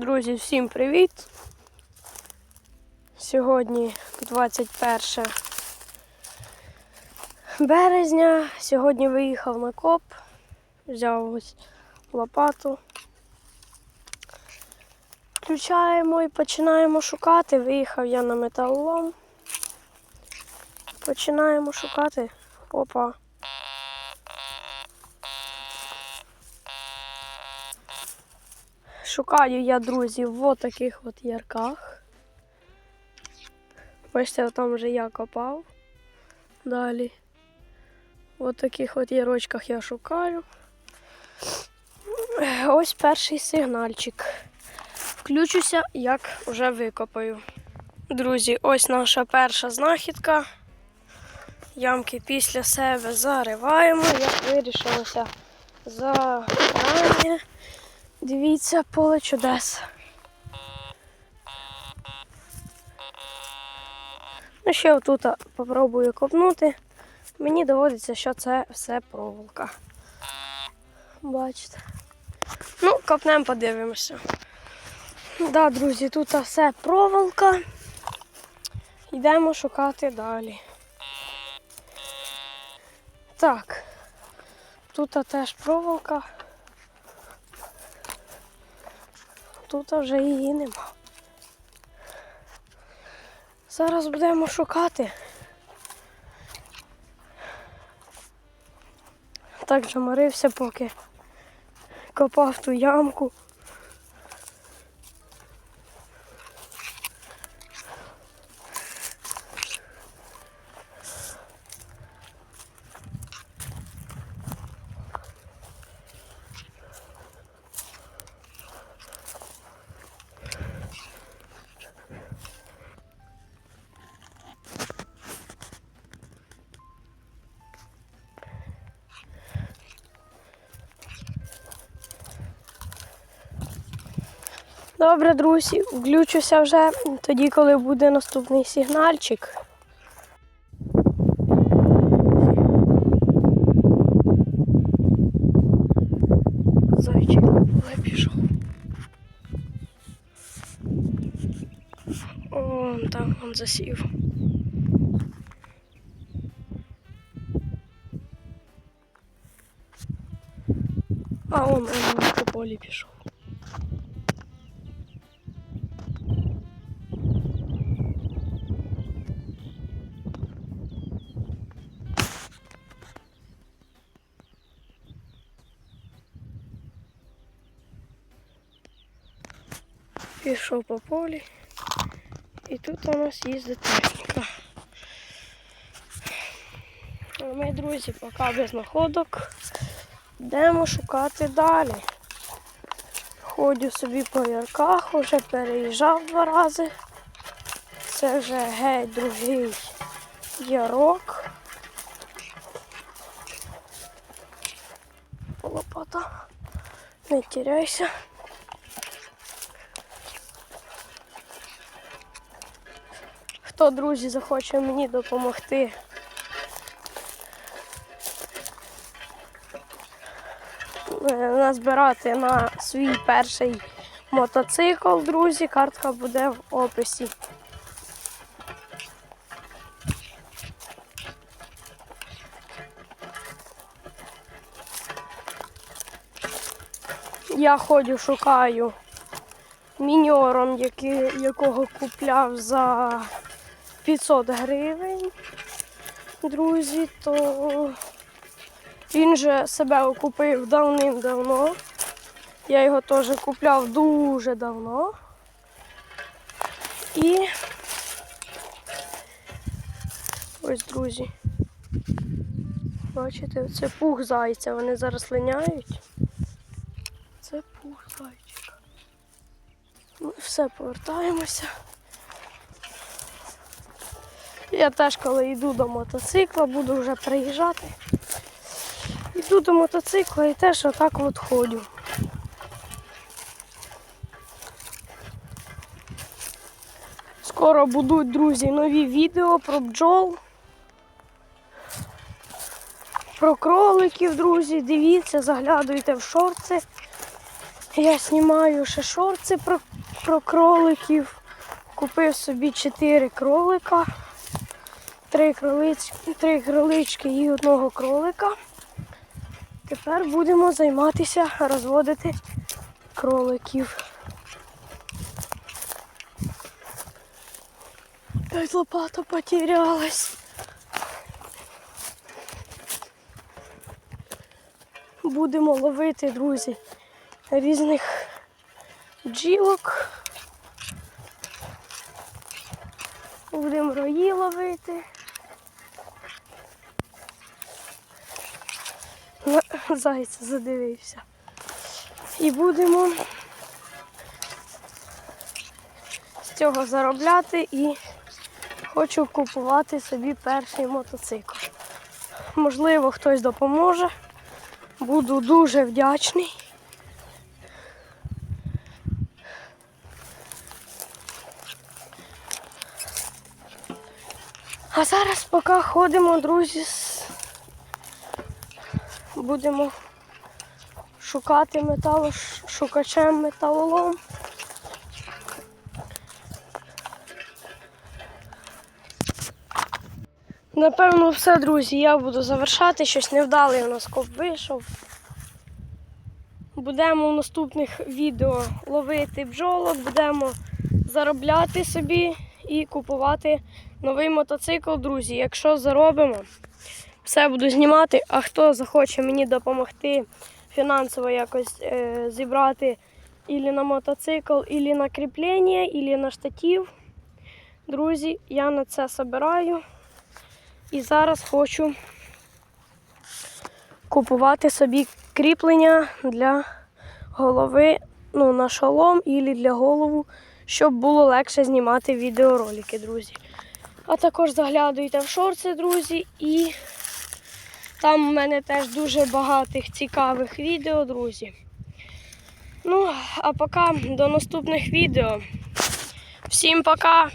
Друзі, всім привіт! Сьогодні 21 березня. Сьогодні виїхав на коп, взяв ось лопату. Включаємо і починаємо шукати. Виїхав я на металолом. Починаємо шукати. Опа. Шукаю я друзів в таких от ярках. Бачите, там вже я копав. Далі. В таких от ярочках я шукаю. Ось перший сигнальчик. Включуся, як вже викопаю. Друзі, ось наша перша знахідка. Ямки після себе зариваємо. Як вирішилося зарані. Дивіться, поле чудес. Ну, ще отут попробую копнути. Мені доводиться, що це все проволока. Бачите. Ну, копнемо, подивимося. Да, друзі, тут все проволока. Йдемо шукати далі. Так, тут теж проволока. Тут вже її нема. Зараз будемо шукати. Так заморився, поки копав ту ямку. Добре, друзі, включуся вже тоді, коли буде наступний сигнальчик. Зайчик на пішов. О, там він засів. А он, он по полі пішов. Пішов по полі. І тут у нас їздить техніка. Ми, друзі, поки без находок. Йдемо шукати далі. Ходю собі по ярках, вже переїжджав два рази. Це вже геть другий ярок. Лопата. Не тіряйся. Хто, друзі, захоче мені допомогти. е, Назбирати на свій перший мотоцикл, друзі, картка буде в описі. Я ходю, шукаю міньором, якого купляв за 500 гривень, друзі, то він же себе окупив давним-давно. Я його теж купляв дуже давно. І ось, друзі. Бачите, це пух зайця, вони зараз линяють. Це пух зайчика. Ми все повертаємося. Я теж, коли йду до мотоцикла, буду вже приїжджати. Йду до мотоцикла і теж отак от ходю. Скоро будуть, друзі, нові відео про бджол. Про кроликів, друзі, дивіться, заглядуйте в шорти. Я знімаю ще шорти про про кроликів. Купив собі 4 кролика, 3 кролички, 3 кролички і одного кролика. Тепер будемо займатися розводити кроликів. Ой, лопата потерялась. Будемо ловити, друзі, різних бджілок. Будемо рої ловити. Зайця задивився. І будемо з цього заробляти і хочу купувати собі перший мотоцикл. Можливо, хтось допоможе. Буду дуже вдячний. А зараз поки ходимо, друзі, з- будемо шукати металошукачем металолом. Напевно, все, друзі, я буду завершати. Щось невдалий у нас коп вийшов. Будемо в наступних відео ловити бджолок, будемо заробляти собі і купувати новий мотоцикл, друзі. Якщо заробимо, все буду знімати. А хто захоче мені допомогти фінансово якось е, зібрати ілі на мотоцикл, ілі на кріплення, ілі на штатив. Друзі, я на це збираю. І зараз хочу купувати собі кріплення для голови, ну, на шолом і для голову, щоб було легше знімати відеоролики, друзі. А також заглядуйте в шорти, друзі, і там в мене теж дуже багатих цікавих відео, друзі. Ну, а поки до наступних відео. Всім пока!